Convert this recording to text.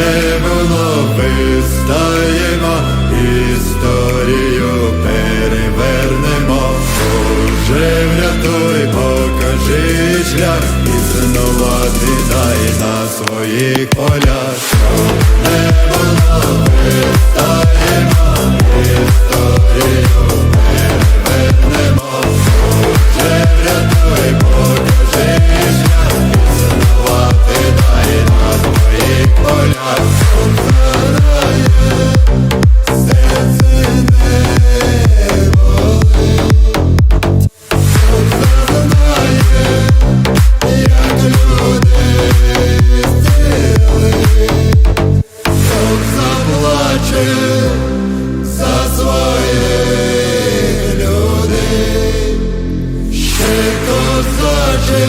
не було, вистаємо, історію перевернемо. Боже, врятуй, покажи шлях і знову віддай на своїх полях. плаче за своїх людей, ще козаче.